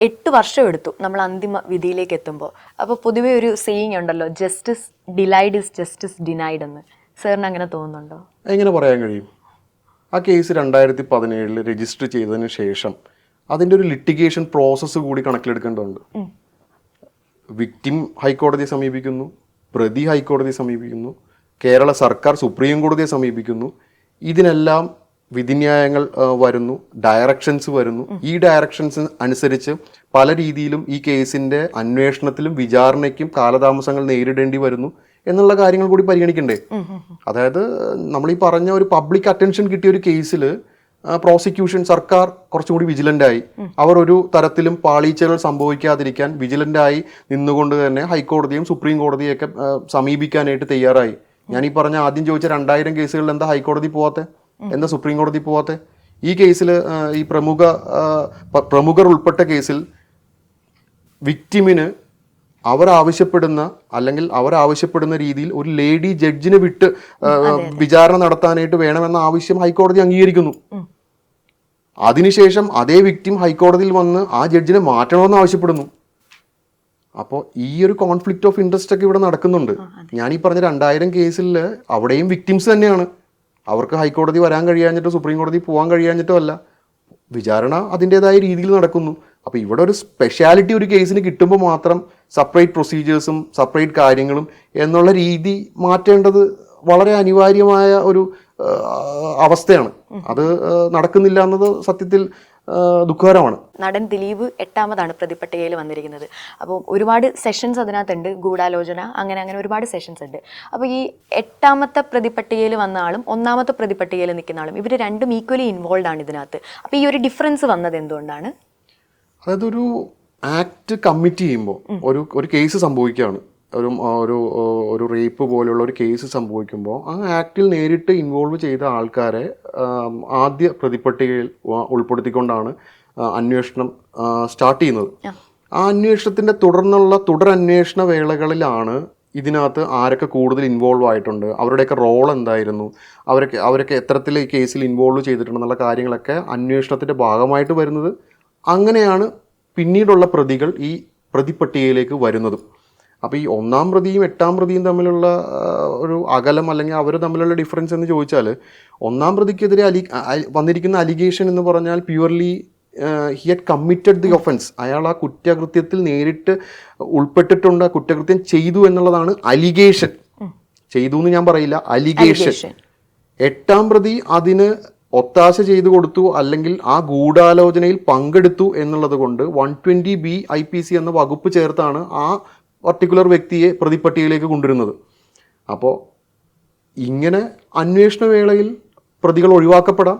എട്ട് വർഷം എടുത്തു നമ്മൾ അന്തിമ വിധിയിലേക്ക് എത്തുമ്പോൾ അപ്പോൾ പൊതുവേ ഒരു സെയിങ് ഉണ്ടല്ലോ justice delayed is justice denied എന്ന്. സാറിന് അങ്ങനെ തോന്നുന്നുണ്ടോ? എങ്ങനെ പറയാൻ കഴിയും? ആ കേസ് രണ്ടായിരത്തി പതിനേഴിൽ രജിസ്റ്റർ ചെയ്തതിന് ശേഷം അതിന്റെ ഒരു ലിറ്റിഗേഷൻ പ്രോസസ്സ് കൂടി കണക്കിലെടുക്കേണ്ടതുണ്ട്. വിക്ടിം ഹൈക്കോടതിയെ സമീപിക്കുന്നു പ്രതി ഹൈക്കോടതിയെ സമീപിക്കുന്നു കേരള സർക്കാർ സുപ്രീം കോടതിയെ സമീപിക്കുന്നു. ഇതിനെല്ലാം വിധിന്യായങ്ങൾ വരുന്നു ഡയറക്ഷൻസ് വരുന്നു. ഈ ഡയറക്ഷൻസ് അനുസരിച്ച് പല രീതിയിലും ഈ കേസിന്റെ അന്വേഷണത്തിലും വിചാരണയ്ക്കും കാലതാമസങ്ങൾ നേരിടേണ്ടി വരുന്നു എന്നുള്ള കാര്യങ്ങൾ കൂടി പരിഗണിക്കണ്ടേ? അതായത് നമ്മൾ ഈ പറഞ്ഞ ഒരു പബ്ലിക് അറ്റൻഷൻ കിട്ടിയ ഒരു കേസിൽ പ്രോസിക്യൂഷൻ സർക്കാർ കുറച്ചുകൂടി വിജിലന്റ് ആയി അവർ ഒരു തരത്തിലും പാളീച്ചകൾ സംഭവിക്കാതിരിക്കാൻ വിജിലന്റ് ആയി നിന്നുകൊണ്ട് തന്നെ ഹൈക്കോടതിയും സുപ്രീം കോടതിയും ഒക്കെ സമീപിക്കാനായിട്ട് തയ്യാറായി. ഞാൻ ഈ പറഞ്ഞ ആദ്യം ചോദിച്ച രണ്ടായിരം കേസുകളിൽ എന്താ ഹൈക്കോടതി പോവാത്തെ? എന്താ സുപ്രീം കോടതി പോവാത്തെ? ഈ കേസിൽ ഈ പ്രമുഖ പ്രമുഖർ ഉൾപ്പെട്ട കേസിൽ വിക്ടിമിന് അവരാവശ്യപ്പെടുന്ന അല്ലെങ്കിൽ അവരാവശ്യപ്പെടുന്ന രീതിയിൽ ഒരു ലേഡി ജഡ്ജിനെ വിട്ട് വിചാരണ നടത്താനായിട്ട് വേണമെന്ന ആവശ്യം ഹൈക്കോടതി അംഗീകരിക്കുന്നു. അതിനുശേഷം അതേ വിക്ടിം ഹൈക്കോടതിയിൽ വന്ന് ആ ജഡ്ജിനെ മാറ്റണമെന്ന് ആവശ്യപ്പെടുന്നു. അപ്പോൾ ഈ ഒരു കോൺഫ്ലിക്റ്റ് ഓഫ് ഇൻട്രസ്റ്റ് ഒക്കെ ഇവിടെ നടക്കുന്നുണ്ട്. ഞാൻ ഈ പറഞ്ഞ രണ്ടായിരം കേസിൽ അവിടെയും വിക്ടിംസ് തന്നെയാണ്. അവർക്ക് ഹൈക്കോടതി വരാൻ കഴിയാഞ്ഞിട്ടോ സുപ്രീം കോടതി പോകാൻ കഴിയാഞ്ഞിട്ടോ അല്ല. വിചാരണ അതിന്റെതായ രീതിയിൽ നടക്കുന്നു. അപ്പോൾ ഇവിടെ ഒരു സ്പെഷ്യാലിറ്റി ഒരു കേസിന് കിട്ടുമ്പോൾ മാത്രം സെപ്പറേറ്റ് പ്രൊസീജിയേഴ്സും സെപ്പറേറ്റ് കാര്യങ്ങളും എന്നുള്ള രീതി മാറ്റേണ്ടത് വളരെ അനിവാര്യമായ ഒരു അവസ്ഥയാണ്. അത് നടക്കുന്നില്ല എന്നത് സത്യത്തിൽ ദുഃഖകരമാണ്. നടൻ ദിലീപ് എട്ടാമതാണ് പ്രതിപട്ടികയിൽ വന്നിരിക്കുന്നത്. അപ്പോൾ ഒരുപാട് സെഷൻസ് അതിനകത്തുണ്ട്. ഗൂഢാലോചന അങ്ങനെ അങ്ങനെ ഒരുപാട് സെഷൻസ് ഉണ്ട്. അപ്പോൾ ഈ എട്ടാമത്തെ പ്രതിപട്ടികയിൽ വന്ന ആളും ഒന്നാമത്തെ പ്രതിപട്ടികയിൽ നിൽക്കുന്ന ആളും ഇവർ രണ്ടും ഈക്വലി ഇൻവോൾവ് ആണ് ഇതിനകത്ത്. അപ്പോൾ ഈ ഒരു ഡിഫറൻസ് വന്നത് എന്തുകൊണ്ടാണ്? അതായത് ഒരു ആക്ട് കമ്മിറ്റ് ചെയ്യുമ്പോൾ ഒരു ഒരു കേസ് സംഭവിക്കുകയാണ്. ഒരു ഒരു ഒരു റേപ്പ് പോലെയുള്ള ഒരു കേസ് സംഭവിക്കുമ്പോൾ ആ ആക്ടിൽ നേരിട്ട് ഇൻവോൾവ് ചെയ്ത ആൾക്കാരെ ആദ്യ പ്രതിപട്ടികയിൽ ഉ- ഉൾപ്പെടുത്തിക്കൊണ്ടാണ് അന്വേഷണം സ്റ്റാർട്ട് ചെയ്യുന്നത്. ആ. അന്വേഷണത്തിന്റെ തുടർന്നുള്ള തുടർ അന്വേഷണ വേളകളിലാണ് ഇതിനകത്ത് ആരൊക്കെ കൂടുതൽ ഇൻവോൾവ് ആയിട്ടുണ്ട് അവരുടെയൊക്കെ റോൾ എന്തായിരുന്നു അവരൊക്കെ അവരൊക്കെ എത്തരത്തിൽ ഈ കേസിൽ ഇൻവോൾവ് ചെയ്തിട്ടുണ്ടെന്നുള്ള കാര്യങ്ങളൊക്കെ അന്വേഷണത്തിന്റെ ഭാഗമായിട്ട് വരുന്നത്. അങ്ങനെയാണ് പിന്നീടുള്ള പ്രതികൾ ഈ പ്രതിപട്ടികയിലേക്ക് വരുന്നതും. അപ്പോൾ ഈ ഒന്നാം പ്രതിയും എട്ടാം പ്രതിയും തമ്മിലുള്ള ഒരു അകലം അല്ലെങ്കിൽ അവർ തമ്മിലുള്ള ഡിഫറൻസ് എന്ന് ചോദിച്ചാൽ ഒന്നാം പ്രതിക്കെതിരെ അലി വന്നിരിക്കുന്ന അലിഗേഷൻ എന്ന് പറഞ്ഞാൽ purely he had committed the offence അയാൾ ആ കുറ്റകൃത്യത്തിൽ നേരിട്ട് ഉൾപ്പെട്ടിട്ടുണ്ട് ആ കുറ്റകൃത്യം ചെയ്തു എന്നുള്ളതാണ് അലിഗേഷൻ ചെയ്തു എന്ന് ഞാൻ പറയില്ല അലിഗേഷൻ എട്ടാം പ്രതി അതിന് ഒത്താശ ചെയ്തു കൊടുത്തു അല്ലെങ്കിൽ ആ ഗൂഢാലോചനയിൽ പങ്കെടുത്തു എന്നുള്ളത് കൊണ്ട് one twenty B I P C എന്ന വകുപ്പ് ചേർത്താണ് ആ പർട്ടിക്കുലർ വ്യക്തിയെ പ്രതിപ്പട്ടികയിലേക്ക് കൊണ്ടുവരുന്നത്. അപ്പോൾ ഇങ്ങനെ അന്വേഷണ വേളയിൽ പ്രതികൾ ഒഴിവാക്കപ്പെടാം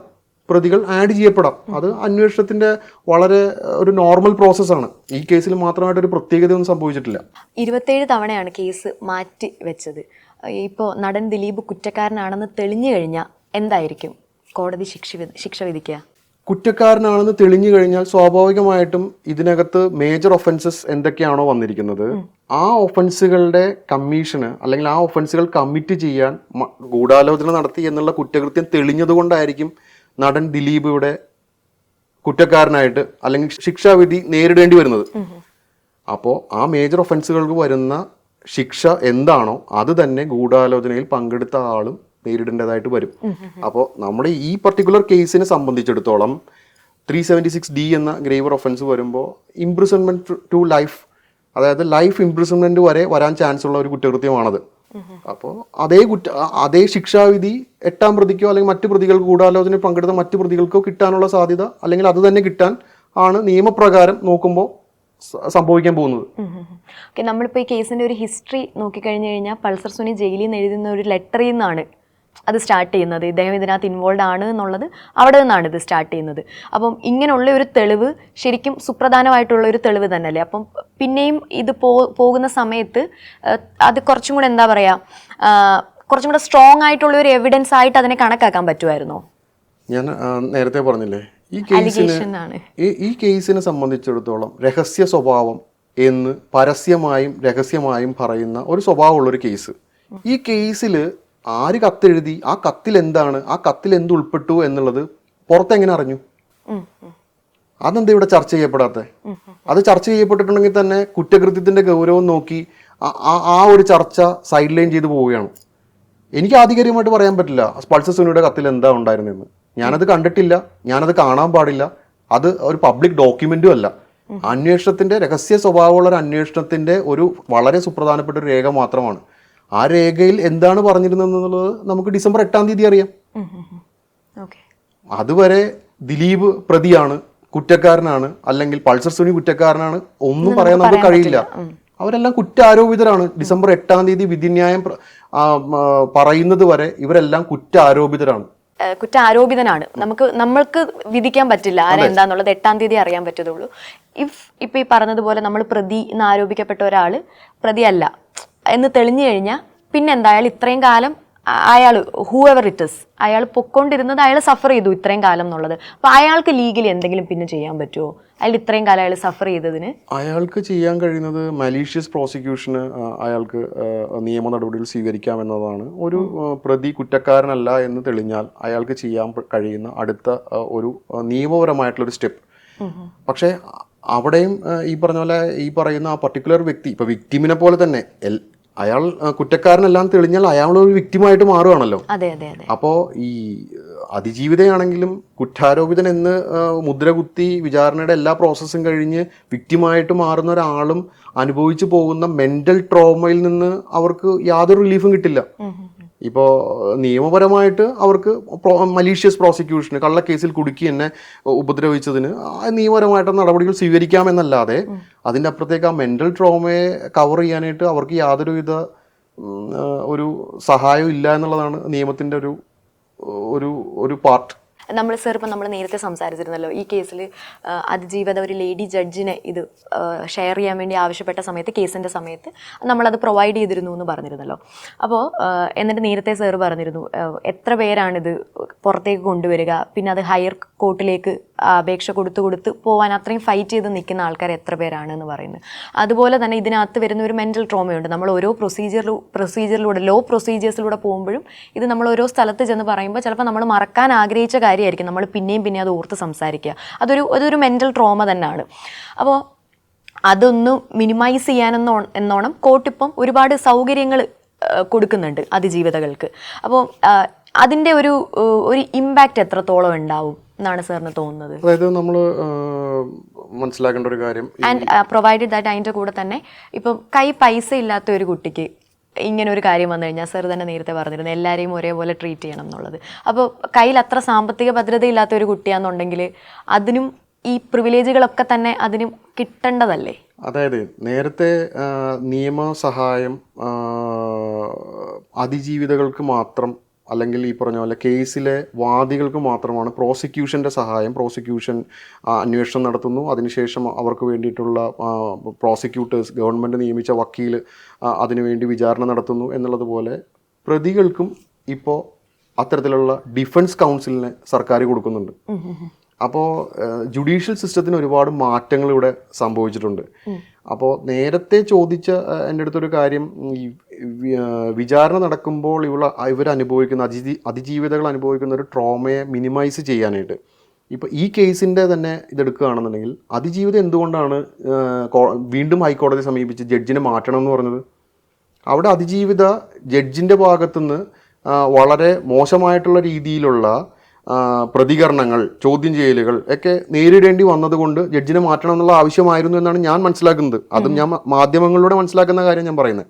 പ്രതികൾ ആഡ് ചെയ്യപ്പെടാം. അത് അന്വേഷണത്തിന്റെ വളരെ ഒരു നോർമൽ പ്രോസസ്സാണ് ഈ കേസിൽ മാത്രമായിട്ട് ഒരു പ്രത്യേകതയൊന്നും സംഭവിച്ചിട്ടില്ല. ഇരുപത്തേഴ് തവണയാണ് കേസ് മാറ്റി വെച്ചത്. ഇപ്പോൾ നടൻ ദിലീപ് കുറ്റക്കാരനാണെന്ന് തെളിഞ്ഞു കഴിഞ്ഞാൽ എന്തായിരിക്കും? കോടതി ശിക്ഷ ശിക്ഷ വിധിക്കുക? കുറ്റക്കാരനാണെന്ന് തെളിഞ്ഞു കഴിഞ്ഞാൽ സ്വാഭാവികമായിട്ടും ഇതിനകത്ത് മേജർ ഒഫൻസസ് എന്തൊക്കെയാണോ വന്നിരിക്കുന്നത്. ആ ഒഫൻസുകളുടെ കമ്മീഷന് അല്ലെങ്കിൽ ആ ഒഫൻസുകൾ കമ്മിറ്റ് ചെയ്യാൻ ഗൂഢാലോചന നടത്തി എന്നുള്ള കുറ്റകൃത്യം തെളിഞ്ഞതുകൊണ്ടായിരിക്കും നടൻ ദിലീപ് ഇവിടെ കുറ്റക്കാരനായിട്ട് അല്ലെങ്കിൽ ശിക്ഷാവിധി നേരിടേണ്ടി വരുന്നത്. അപ്പോൾ ആ മേജർ ഒഫൻസുകൾക്ക് വരുന്ന ശിക്ഷ എന്താണോ അത് തന്നെ ഗൂഢാലോചനയിൽ പങ്കെടുത്ത ആളും നേരിടേണ്ടതായിട്ട് വരും. അപ്പോൾ നമ്മുടെ ഈ പർട്ടിക്കുലർ കേസിനെ സംബന്ധിച്ചിടത്തോളം ത്രീ സെവന്റി സിക്സ് ഡി എന്ന ഗ്രേവർ ഒഫൻസ് വരുമ്പോൾ ഇംപ്രിസൺമെന്റ് ടു ലൈഫ് അതായത് ലൈഫ് ഇംപ്രിസൺമെന്റ് വരെ വരാൻ ചാൻസ് ഉള്ള ഒരു കുറ്റകൃത്യമാണത്. അപ്പോൾ അതേ കുറ്റ അതേ ശിക്ഷാവിധി എട്ടാം പ്രതിക്കോ അല്ലെങ്കിൽ മറ്റു പ്രതികൾക്ക് ഗൂഢാലോചനയിൽ പങ്കെടുത്ത മറ്റു പ്രതികൾക്കോ കിട്ടാനുള്ള സാധ്യത അല്ലെങ്കിൽ അത് തന്നെ കിട്ടാൻ ആണ് നിയമപ്രകാരം നോക്കുമ്പോൾ സംഭവിക്കാൻ പോകുന്നത്. ഓക്കെ നമ്മളിപ്പോൾ ഈ കേസിന്റെ ഒരു ഹിസ്റ്ററി നോക്കിക്കഴിഞ്ഞ് കഴിഞ്ഞാൽ പൾസർ സുനി ജയിലിൽ നിന്ന് എഴുതുന്ന ഒരു ലെറ്ററിൽ നിന്നാണ് അത് സ്റ്റാർട്ട് ചെയ്യുന്നത്. ഇദ്ദേഹം ഇതിനകത്ത് ഇൻവോൾവ് ആണ് എന്നുള്ളത് അവിടെ നിന്നാണ് ഇത് സ്റ്റാർട്ട് ചെയ്യുന്നത്. അപ്പം ഇങ്ങനെയുള്ള ഒരു തെളിവ് ശരിക്കും സുപ്രധാനമായിട്ടുള്ള ഒരു തെളിവ് തന്നെയല്ലേ? അപ്പം പിന്നെയും ഇത് പോകുന്ന സമയത്ത് അത് കുറച്ചും കൂടെ എന്താ പറയുക കുറച്ചും കൂടെ സ്ട്രോങ് ആയിട്ടുള്ള ഒരു എവിഡൻസ് ആയിട്ട് അതിനെ കണക്കാക്കാൻ പറ്റുമായിരുന്നോ? ഞാൻ നേരത്തെ പറഞ്ഞില്ലേ ഈ കേസിന് ഈ കേസിനെ സംബന്ധിച്ചിടത്തോളം രഹസ്യ സ്വഭാവം എന്ന് പരസ്യമായും രഹസ്യമായും പറയുന്ന ഒരു സ്വഭാവമുള്ള ഒരു കേസ് ഈ കേസിൽ ആര് കത്തെഴുതി ആ കത്തിൽ എന്താണ് ആ കത്തിൽ എന്ത് ഉൾപ്പെട്ടു എന്നുള്ളത് പുറത്തെങ്ങനെ അറിഞ്ഞു. അതെന്താ ഇവിടെ ചർച്ച ചെയ്യപ്പെടാത്തത് അത് ചർച്ച ചെയ്യപ്പെട്ടിട്ടുണ്ടെങ്കിൽ തന്നെ കുറ്റകൃത്യത്തിന്റെ ഗൗരവം നോക്കി ആ ഒരു ചർച്ച സൈഡ് ലൈൻ ചെയ്ത് പോവുകയാണ്. എനിക്ക് ആധികാരികമായിട്ട് പറയാൻ പറ്റില്ല പൾസർ സുനിയുടെ കത്തിൽ എന്താ ഉണ്ടായിരുന്നെന്ന് ഞാനത് കണ്ടിട്ടില്ല ഞാനത് കാണാൻ പാടില്ല. അത് ഒരു പബ്ലിക് ഡോക്യുമെന്റും അല്ല. അന്വേഷണത്തിന്റെ രഹസ്യ സ്വഭാവമുള്ള ഒരു അന്വേഷണത്തിന്റെ ഒരു വളരെ സുപ്രധാനപ്പെട്ട ഒരു രേഖ മാത്രമാണ്. ആ രേഖയിൽ എന്താണ് പറഞ്ഞിരുന്നതെന്നുള്ളത് നമുക്ക് ഡിസംബർ എട്ടാം തീയതി അറിയാം. അതുവരെ ദിലീപ് പ്രതിയാണ് കുറ്റക്കാരനാണ് അല്ലെങ്കിൽ പൾസർ സുനി കുറ്റക്കാരനാണ് ഒന്നും പറയാൻ നമുക്ക് കഴിയില്ല. അവരെല്ലാം കുറ്റാരോപിതരാണ്. ഡിസംബർ എട്ടാം തീയതി വിധിന്യായം പറയുന്നത് വരെ ഇവരെല്ലാം കുറ്റാരോപിതരാണ്. കുറ്റാരോപിതനാണ്. നമുക്ക് നമ്മൾക്ക് വിധിക്കാൻ പറ്റില്ല. ആരെന്താന്നുള്ളത് എട്ടാം തീയതി അറിയാൻ പറ്റത്തുള്ളൂ. ഇഫ് ഇപ്പൊ ഈ പറഞ്ഞതുപോലെ നമ്മൾ പ്രതി എന്ന് ആരോപിക്കപ്പെട്ട ഒരാൾ പ്രതിയല്ല. എന്ന് തെളിഞ്ഞു കഴിഞ്ഞാൽ പിന്നെ എന്തായാലും ഇത്രയും കാലം അയാൾ ഹൂ എവർ ഇറ്റ് ഇസ് അയാൾ പൊക്കോണ്ടിരുന്നത് അയാൾ സഫർ ചെയ്തു ഇത്രയും കാലം എന്നുള്ളത്. അപ്പൊ അയാൾക്ക് ലീഗലി എന്തെങ്കിലും പിന്നെ ചെയ്യാൻ പറ്റുമോ അയാൾ ഇത്രയും കാലം അയാൾ സഫർ ചെയ്തതിന്? അയാൾക്ക് ചെയ്യാൻ കഴിയുന്നത് മലീഷ്യസ് പ്രോസിക്യൂഷന് അയാൾക്ക് നിയമ നടപടികൾ സ്വീകരിക്കാമെന്നതാണ്. ഒരു പ്രതി കുറ്റക്കാരനല്ല എന്ന് തെളിഞ്ഞാൽ അയാൾക്ക് ചെയ്യാൻ കഴിയുന്ന അടുത്ത ഒരു നിയമപരമായിട്ടുള്ള ഒരു സ്റ്റെപ്പ് പക്ഷേ അവിടെയും ഈ പറഞ്ഞ പോലെ ഈ പറയുന്ന ആ പർട്ടിക്കുലർ വ്യക്തി ഇപ്പൊ വിക്ടിമിനെ പോലെ തന്നെ അയാൾ കുറ്റക്കാരനെല്ലാം തെളിഞ്ഞാൽ അയാൾ ഒരു വിക്ടിമായിട്ട് മാറുകയാണല്ലോ അപ്പോൾ ഈ അതിജീവിതയാണെങ്കിലും കുറ്റാരോപിതൻ എന്ന് മുദ്രകുത്തി വിചാരണയുടെ എല്ലാ പ്രോസസ്സും കഴിഞ്ഞ് വിക്ടിമായിട്ട് മാറുന്ന ഒരാളും അനുഭവിച്ചു പോകുന്ന മെന്റൽ ട്രോമയിൽ നിന്ന് അവർക്ക് യാതൊരു റിലീഫും കിട്ടില്ല. ഇപ്പോൾ നിയമപരമായിട്ട് അവർക്ക് മലീഷ്യസ് പ്രോസിക്യൂഷന് കള്ളക്കേസിൽ കുടുക്കി എന്നെ ഉപദ്രവിച്ചതിന് ആ നിയമപരമായിട്ട് നടപടികൾ സ്വീകരിക്കാമെന്നല്ലാതെ അതിന്റെ അപ്പുറത്തേക്ക് ആ മെന്റൽ ട്രോമയെ കവർ ചെയ്യാനായിട്ട് അവർക്ക് യാതൊരുവിധ ഒരു സഹായവും ഇല്ല എന്നുള്ളതാണ് നിയമത്തിന്റെ ഒരു ഒരു ഒരു പാർട്ട് നമ്മൾ സർ ഇപ്പം നമ്മൾ നേരത്തെ സംസാരിച്ചിരുന്നല്ലോ ഈ കേസിൽ അതിജീവിത ഒരു ലേഡി ജഡ്ജിനെ ഇത് ഷെയർ ചെയ്യാൻ വേണ്ടി ആവശ്യപ്പെട്ട സമയത്ത് കേസിന്റെ സമയത്ത് നമ്മളത് പ്രൊവൈഡ് ചെയ്തിരുന്നു എന്ന് പറഞ്ഞിരുന്നല്ലോ. അപ്പോൾ എന്നിട്ട് നേരത്തെ സർ പറഞ്ഞിരുന്നു എത്ര പേരാണിത് പുറത്തേക്ക് കൊണ്ടുവരിക പിന്നെ അത് ഹയർ കോർട്ടിലേക്ക് അപേക്ഷ കൊടുത്ത് കൊടുത്ത് പോകാൻ അത്രയും ഫൈറ്റ് ചെയ്ത് നിൽക്കുന്ന ആൾക്കാർ എത്ര പേരാണ് എന്ന് പറയുന്നത്. അതുപോലെ തന്നെ ഇതിനകത്ത് വരുന്ന ഒരു മെന്റൽ ട്രോമയുണ്ട് നമ്മൾ ഓരോ പ്രൊസീജിയറിലൂ പ്രൊസീജിയറിലൂടെ ലോ പ്രൊസീജിയേഴ്സിലൂടെ പോകുമ്പോഴും ഇത് നമ്മൾ ഓരോ സ്ഥലത്ത് ചെന്ന് പറയുമ്പോൾ ചിലപ്പോൾ നമ്മൾ മറക്കാൻ ആഗ്രഹിച്ച കാര്യമായിരിക്കും. നമ്മൾ പിന്നെയും പിന്നെ അത് ഓർത്ത് സംസാരിക്കുക. അതൊരു അതൊരു മെന്റൽ ട്രോമ തന്നെയാണ്. അപ്പോൾ അതൊന്ന് മിനിമൈസ് ചെയ്യാനെന്നോ എന്നോണം കോർട്ടിപ്പം ഒരുപാട് സൗകര്യങ്ങൾ കൊടുക്കുന്നുണ്ട് അതിജീവിതകൾക്ക്. അപ്പോൾ അതിന്റെ ഒരു ഒരു ഇമ്പാക്റ്റ് എത്രത്തോളം ഉണ്ടാവും? എന്നാണ് സാറിന് തോന്നുന്നത്. അതായത് നമ്മൾ മനസ്സിലാക്കേണ്ട ഒരു കാര്യം ആൻഡ് പ്രൊവൈഡഡ് ദാറ്റ് അതിന്റെ കൂടെ തന്നെ ഇപ്പം കൈ പൈസ ഇല്ലാത്ത ഒരു കുട്ടിക്ക് ഇങ്ങനെ ഒരു കാര്യം വന്നു കഴിഞ്ഞാൽ സാർ തന്നെ നേരത്തെ പറഞ്ഞിരുന്നു എല്ലാവരെയും ഒരേപോലെ ട്രീറ്റ് ചെയ്യണം എന്നുള്ളത്. അപ്പോൾ കയ്യിൽ അത്ര സാമ്പത്തിക ഭദ്രതയില്ലാത്ത ഒരു കുട്ടിയാണെന്നുണ്ടെങ്കിൽ അതിനും ഈ പ്രിവിലേജുകളൊക്കെ തന്നെ അതിനും കിട്ടേണ്ടതല്ലേ? അതായത് നേരത്തെ നിയമ നിയമസഹായം അതിജീവിതകൾക്ക് മാത്രം അല്ലെങ്കിൽ ഈ പറഞ്ഞ പോലെ കേസിലെ വാദികൾക്ക് മാത്രമാണ് പ്രോസിക്യൂഷന്റെ സഹായം പ്രോസിക്യൂഷൻ അന്വേഷണം നടത്തുന്നു. അതിനുശേഷം അവർക്ക് വേണ്ടിയിട്ടുള്ള പ്രോസിക്യൂട്ടേഴ്സ് ഗവൺമെന്റ് നിയമിച്ച വക്കീൽ അതിനുവേണ്ടി വിചാരണ നടത്തുന്നു എന്നുള്ളതുപോലെ പ്രതികൾക്കും ഇപ്പോൾ അത്തരത്തിലുള്ള ഡിഫൻസ് കൗൺസിലിനെ സർക്കാർ കൊടുക്കുന്നുണ്ട്. അപ്പോൾ ജുഡീഷ്യൽ സിസ്റ്റത്തിന് ഒരുപാട് മാറ്റങ്ങൾ ഇവിടെ സംഭവിച്ചിട്ടുണ്ട്. അപ്പോൾ നേരത്തെ ചോദിച്ച എന്റെ അടുത്തൊരു കാര്യം ഈ വിചാരണ നടക്കുമ്പോൾ ഇവൾ ഇവർ അനുഭവിക്കുന്ന അതിജീ അതിജീവിതകൾ അനുഭവിക്കുന്ന ഒരു ട്രോമയെ മിനിമൈസ് ചെയ്യാനായിട്ട്. ഇപ്പോൾ ഈ കേസിന്റെ തന്നെ ഇതെടുക്കുകയാണെന്നുണ്ടെങ്കിൽ അതിജീവിതം എന്തുകൊണ്ടാണ് കോ- വീണ്ടും ഹൈക്കോടതിയെ സമീപിച്ച് ജഡ്ജിനെ മാറ്റണം എന്ന് പറഞ്ഞത്? അവിടെ അതിജീവിത ജഡ്ജിന്റെ ഭാഗത്തുനിന്ന് വളരെ മോശമായിട്ടുള്ള രീതിയിലുള്ള പ്രതികരണങ്ങൾ ചോദ്യം ചെയ്യലുകൾ ഒക്കെ നേരിടേണ്ടി വന്നതുകൊണ്ട് ജഡ്ജിനെ മാറ്റണം എന്നുള്ള ആവശ്യമായിരുന്നു എന്നാണ് ഞാൻ മനസ്സിലാക്കുന്നത്. അതും ഞാൻ മാധ്യമങ്ങളിലൂടെ മനസ്സിലാക്കുന്ന കാര്യം ഞാൻ പറയുന്നത്.